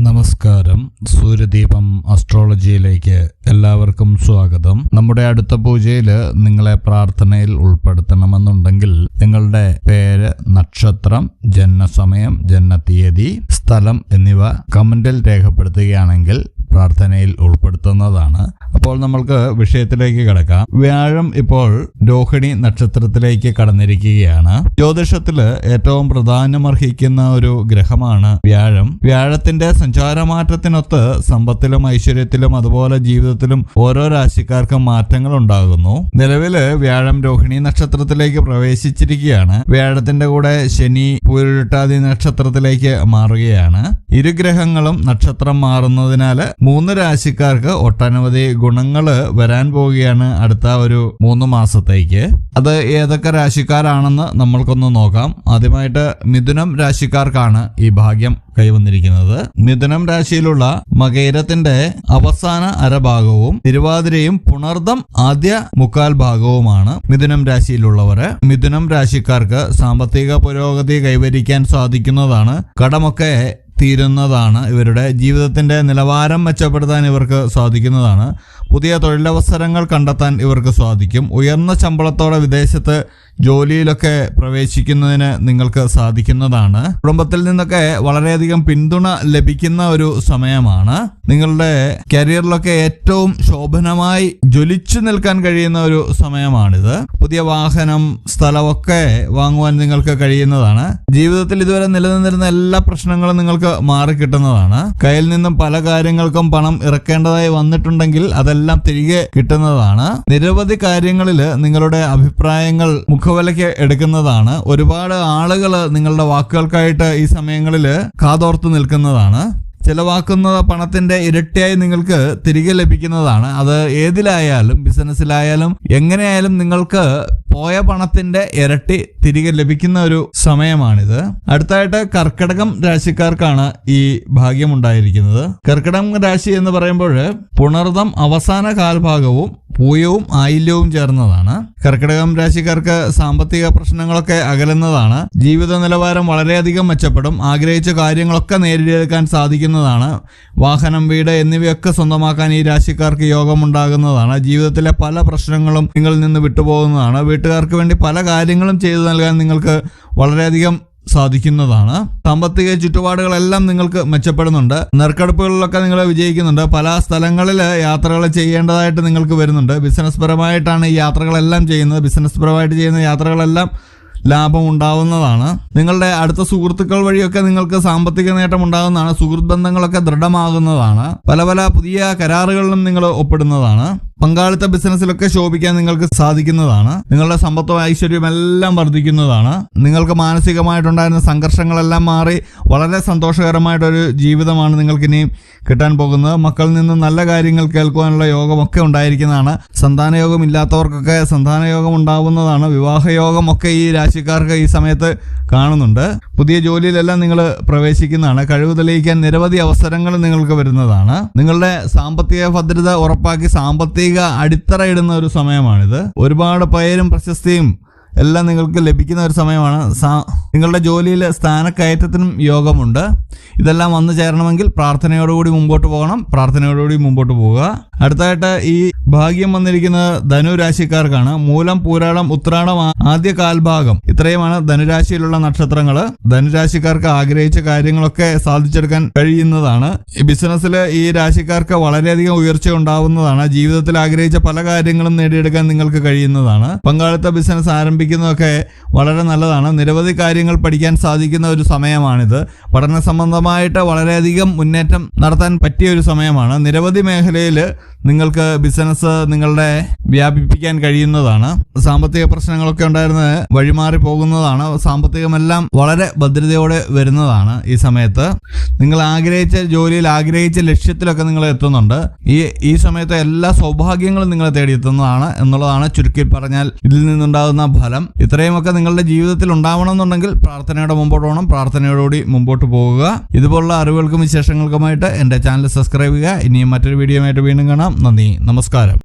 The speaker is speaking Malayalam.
നമസ്കാരം. സൂര്യദീപം അസ്ട്രോളജിയിലേക്ക് എല്ലാവർക്കും സ്വാഗതം. നമ്മുടെ അടുത്ത പൂജയിൽ നിങ്ങളെ പ്രാർത്ഥനയിൽ ഉൾപ്പെടുത്തണമെന്നുണ്ടെങ്കിൽ നിങ്ങളുടെ പേര് നക്ഷത്രം ജനനസമയം ജനനതീയതി സ്ഥലം എന്നിവ കമന്റിൽ രേഖപ്പെടുത്തുകയാണെങ്കിൽ പ്രാർത്ഥനയിൽ ഉൾപ്പെടുത്തുന്നതാണ്. അപ്പോൾ നമ്മൾക്ക് വിഷയത്തിലേക്ക് കിടക്കാം. വ്യാഴം ഇപ്പോൾ രോഹിണി നക്ഷത്രത്തിലേക്ക് കടന്നിരിക്കുകയാണ്. ജ്യോതിഷത്തിൽ ഏറ്റവും പ്രധാനമർഹിക്കുന്ന ഒരു ഗ്രഹമാണ് വ്യാഴം. വ്യാഴത്തിന്റെ സഞ്ചാരമാറ്റത്തിനൊത്ത് സമ്പത്തിലും ഐശ്വര്യത്തിലും അതുപോലെ ജീവിതത്തിലും ഓരോ രാശിക്കാർക്കും മാറ്റങ്ങൾ ഉണ്ടാകുന്നു. നിലവിൽ വ്യാഴം രോഹിണി നക്ഷത്രത്തിലേക്ക് പ്രവേശിച്ചിരിക്കുകയാണ്. വ്യാഴത്തിന്റെ കൂടെ ശനി പൂരുട്ടാതി നക്ഷത്രത്തിലേക്ക് മാറുകയാണ്. ഇരു ഗ്രഹങ്ങളും നക്ഷത്രം മാറുന്നതിനാൽ മൂന്ന് രാശിക്കാർക്ക് ഒട്ടനവധി ഗുണങ്ങൾ വരാൻ പോവുകയാണ് അടുത്ത ഒരു മൂന്ന് മാസത്തേക്ക്. അത് ഏതൊക്കെ രാശിക്കാരാണെന്ന് നമ്മൾക്കൊന്ന് നോക്കാം. ആദ്യമായിട്ട് മിഥുനം രാശിക്കാർക്കാണ് ഈ ഭാഗ്യം കൈവന്നിരിക്കുന്നത്. മിഥുനം രാശിയിലുള്ള മകേരത്തിന്റെ അവസാന അരഭാഗവും തിരുവാതിരയും പുണർദം ആദ്യ മുക്കാൽ ഭാഗവുമാണ് മിഥുനം രാശിയിലുള്ളവര്. മിഥുനം രാശിക്കാർക്ക് സാമ്പത്തിക പുരോഗതി കൈവരിക്കാൻ സാധിക്കുന്നതാണ്. കടമൊക്കെ തീരുന്നതാണ് ഇവരുടെ ജീവിതത്തിന്റെ നിലവാരം മെച്ചപ്പെടുത്താൻ ഇവർക്ക് സാധിക്കുന്നതാണ്. പുതിയ തൊഴിലവസരങ്ങൾ കണ്ടെത്താൻ ഇവർക്ക് സാധിക്കും. ഉയർന്ന ശമ്പളത്തോടെ വിദേശത്ത് ജോലിയിലൊക്കെ പ്രവേശിക്കുന്നതിന് നിങ്ങൾക്ക് സാധിക്കുന്നതാണ്. കുടുംബത്തിൽ നിന്നൊക്കെ വളരെയധികം പിന്തുണ ലഭിക്കുന്ന ഒരു സമയമാണ്. നിങ്ങളുടെ കരിയറിലൊക്കെ ഏറ്റവും ശോഭനമായി ജ്വലിച്ചു നിൽക്കാൻ കഴിയുന്ന ഒരു സമയമാണിത്. പുതിയ വാഹനം സ്ഥലമൊക്കെ വാങ്ങുവാൻ നിങ്ങൾക്ക് കഴിയുന്നതാണ്. ജീവിതത്തിൽ ഇതുവരെ നിലനിന്നിരുന്ന എല്ലാ പ്രശ്നങ്ങളും നിങ്ങൾക്ക് മാറിക്കിട്ടുന്നതാണ്. കയ്യിൽ നിന്നും പല കാര്യങ്ങൾക്കും പണം ഇറക്കേണ്ടതായി വന്നിട്ടുണ്ടെങ്കിൽ അതെല്ലാം തിരികെ കിട്ടുന്നതാണ്. നിരവധി കാര്യങ്ങളിൽ നിങ്ങളുടെ അഭിപ്രായങ്ങൾ മുഖവിലയ്ക്ക് എടുക്കുന്നതാണ്. ഒരുപാട് ആളുകൾ നിങ്ങളുടെ വാക്കുകൾക്കായിട്ട് ഈ സമയങ്ങളിൽ കാതോർത്ത് നിൽക്കുന്നതാണ്. ചിലവാക്കുന്ന പണത്തിന്റെ ഇരട്ടിയായി നിങ്ങൾക്ക് തിരികെ ലഭിക്കുന്നതാണ്. അത് ഏതിലായാലും ബിസിനസ്സിലായാലും എങ്ങനെയായാലും നിങ്ങൾക്ക് പോയ പണത്തിന്റെ ഇരട്ടി തിരികെ ലഭിക്കുന്ന ഒരു സമയമാണിത്. അടുത്തായിട്ട് കർക്കിടകം രാശിക്കാർക്കാണ് ഈ ഭാഗ്യം ഉണ്ടായിരിക്കുന്നത്. കർക്കിടകം രാശി എന്ന് പറയുമ്പോൾ പുണർതം അവസാന കാൽഭാഗവും പൂയവും ആയില്യവും ചേർന്നതാണ്. കർക്കിടകം രാശിക്കാർക്ക് സാമ്പത്തിക പ്രശ്നങ്ങളൊക്കെ അകലുന്നതാണ്. ജീവിത നിലവാരം വളരെയധികം മെച്ചപ്പെടും. ആഗ്രഹിച്ച കാര്യങ്ങളൊക്കെ നേടിയെടുക്കാൻ സാധിക്കുന്നതാണ്. വാഹനം വീട് എന്നിവയൊക്കെ സ്വന്തമാക്കാൻ ഈ രാശിക്കാർക്ക് യോഗമുണ്ടാകുന്നതാണ്. ജീവിതത്തിലെ പല പ്രശ്നങ്ങളും നിങ്ങളിൽ നിന്ന് വിട്ടുപോകുന്നതാണ്. വീട്ടുകാർക്ക് വേണ്ടി പല കാര്യങ്ങളും ചെയ്തു നൽകാൻ നിങ്ങൾക്ക് വളരെയധികം സാധിക്കുന്നതാണ്. സാമ്പത്തിക ചുറ്റുപാടുകളെല്ലാം നിങ്ങൾക്ക് മെച്ചപ്പെടുന്നുണ്ട്. നെർക്കെടുപ്പുകളിലൊക്കെ നിങ്ങൾ വിജയിക്കുന്നുണ്ട്. പല സ്ഥലങ്ങളിൽ യാത്രകൾ ചെയ്യേണ്ടതായിട്ട് നിങ്ങൾക്ക് വരുന്നുണ്ട്. ബിസിനസ് പരമായിട്ടാണ് ഈ യാത്രകളെല്ലാം ചെയ്യുന്നത്. ബിസിനസ് പരമായിട്ട് ചെയ്യുന്ന യാത്രകളെല്ലാം ലാഭം ഉണ്ടാവുന്നതാണ്. നിങ്ങളുടെ അടുത്ത സുഹൃത്തുക്കൾ വഴിയൊക്കെ നിങ്ങൾക്ക് സാമ്പത്തിക നേട്ടം ഉണ്ടാകുന്നതാണ്. സുഹൃത്ത് ബന്ധങ്ങളൊക്കെ ദൃഢമാകുന്നതാണ്. പല പല പുതിയ കരാറുകളിലും നിങ്ങൾ ഒപ്പിടുന്നതാണ്. പങ്കാളിത്ത ബിസിനസ്സിലൊക്കെ ശോഭിക്കാൻ നിങ്ങൾക്ക് സാധിക്കുന്നതാണ്. നിങ്ങളുടെ സമ്പത്തും ഐശ്വര്യവും എല്ലാം വർദ്ധിക്കുന്നതാണ്. നിങ്ങൾക്ക് മാനസികമായിട്ടുണ്ടായിരുന്ന സംഘർഷങ്ങളെല്ലാം മാറി വളരെ സന്തോഷകരമായിട്ടൊരു ജീവിതമാണ് നിങ്ങൾക്ക് ഇനിയും കിട്ടാൻ പോകുന്നത്. മക്കളിൽ നിന്ന് നല്ല കാര്യങ്ങൾ കേൾക്കുവാനുള്ള യോഗമൊക്കെ ഉണ്ടായിരിക്കുന്നതാണ്. സന്താനയോഗം ഇല്ലാത്തവർക്കൊക്കെ സന്താനയോഗം ഉണ്ടാവുന്നതാണ്. വിവാഹയോഗം ഒക്കെ ഈ രാശിക്കാർക്ക് ഈ സമയത്ത് കാണുന്നുണ്ട്. പുതിയ ജോലിയിലെല്ലാം നിങ്ങൾ പ്രവേശിക്കുന്നതാണ്. കഴിവ് തെളിയിക്കാൻ നിരവധി അവസരങ്ങൾ നിങ്ങൾക്ക് വരുന്നതാണ്. നിങ്ങളുടെ സാമ്പത്തിക ഭദ്രത ഉറപ്പാക്കി സാമ്പത്തിക അടിത്തറ ഇടുന്ന ഒരു സമയമാണിത്. ഒരുപാട് പേരും പ്രശസ്തിയും എല്ലാം നിങ്ങൾക്ക് ലഭിക്കുന്ന ഒരു സമയമാണ്. നിങ്ങളുടെ ജോലിയിൽ സ്ഥാനക്കയറ്റത്തിനും യോഗമുണ്ട്. ഇതെല്ലാം വന്നു ചേരണമെങ്കിൽ പ്രാർത്ഥനയോടുകൂടി മുമ്പോട്ട് പോകണം. പ്രാർത്ഥനയോടുകൂടി മുമ്പോട്ട് പോവുക. അടുത്തായിട്ട് ഈ ഭാഗ്യം വന്നിരിക്കുന്നത് ധനുരാശിക്കാർക്കാണ്. മൂലം പൂരാളം ഉത്രാടം ആദ്യ കാൽഭാഗം. ഇത്രയുമാണ് ധനുരാശിയിലുള്ള നക്ഷത്രങ്ങൾ ധനുരാശിക്കാർക്ക് ആഗ്രഹിച്ച കാര്യങ്ങളൊക്കെ സാധിച്ചെടുക്കാൻ കഴിയുന്നതാണ്. ഈ ബിസിനസ്സിൽ ഈ രാശിക്കാർക്ക് വളരെയധികം ഉയർച്ച ഉണ്ടാവുന്നതാണ്. ജീവിതത്തിൽ ആഗ്രഹിച്ച പല കാര്യങ്ങളും നേടിയെടുക്കാൻ നിങ്ങൾക്ക് കഴിയുന്നതാണ്. പങ്കാളിത്ത ബിസിനസ് ആരംഭിക്കുന്നതൊക്കെ വളരെ നല്ലതാണ്. നിരവധി കാര്യങ്ങൾ പഠിക്കാൻ സാധിക്കുന്ന ഒരു സമയമാണിത്. പഠന സംബന്ധമായിട്ട് വളരെയധികം മുന്നേറ്റം നടത്താൻ പറ്റിയ ഒരു സമയമാണ്. നിരവധി മേഖലയിൽ നിങ്ങൾക്ക് ബിസിനസ് നിങ്ങളുടെ വ്യാപിപ്പിക്കാൻ കഴിയുന്നതാണ്. സാമ്പത്തിക പ്രശ്നങ്ങളൊക്കെ ഉണ്ടായിരുന്നത് വഴിമാറി പോകുന്നതാണ്. സാമ്പത്തികമെല്ലാം വളരെ ഭദ്രതയോടെ വരുന്നതാണ് ഈ സമയത്ത്. നിങ്ങൾ ആഗ്രഹിച്ച ജോലിയിൽ ആഗ്രഹിച്ച ലക്ഷ്യത്തിലൊക്കെ നിങ്ങൾ എത്തുന്നുണ്ട്. ഈ ഈ സമയത്ത് എല്ലാ സൗഭാഗ്യങ്ങളും നിങ്ങളെ തേടിയെത്തുന്നതാണ് എന്നുള്ളതാണ് ചുരുക്കി പറഞ്ഞാൽ ഇതിൽ നിന്നുണ്ടാകുന്ന ഫലം. ഇത്രയുമൊക്കെ നിങ്ങളുടെ ജീവിതത്തിൽ ഉണ്ടാവണമെന്നുണ്ടെങ്കിൽ പ്രാർത്ഥനയുടെ മുമ്പോട്ട് പോകണം. പ്രാർത്ഥനയോടുകൂടി മുമ്പോട്ട് പോകുക. ഇതുപോലുള്ള അറിവുകൾക്കും വിശേഷങ്ങൾക്കുമായിട്ട് എന്റെ ചാനൽ സബ്സ്ക്രൈബ് ചെയ്യുക. ഇനിയും മറ്റൊരു വീഡിയോ ആയിട്ട് വീണ്ടും നന്ദി നമസ്കാരം.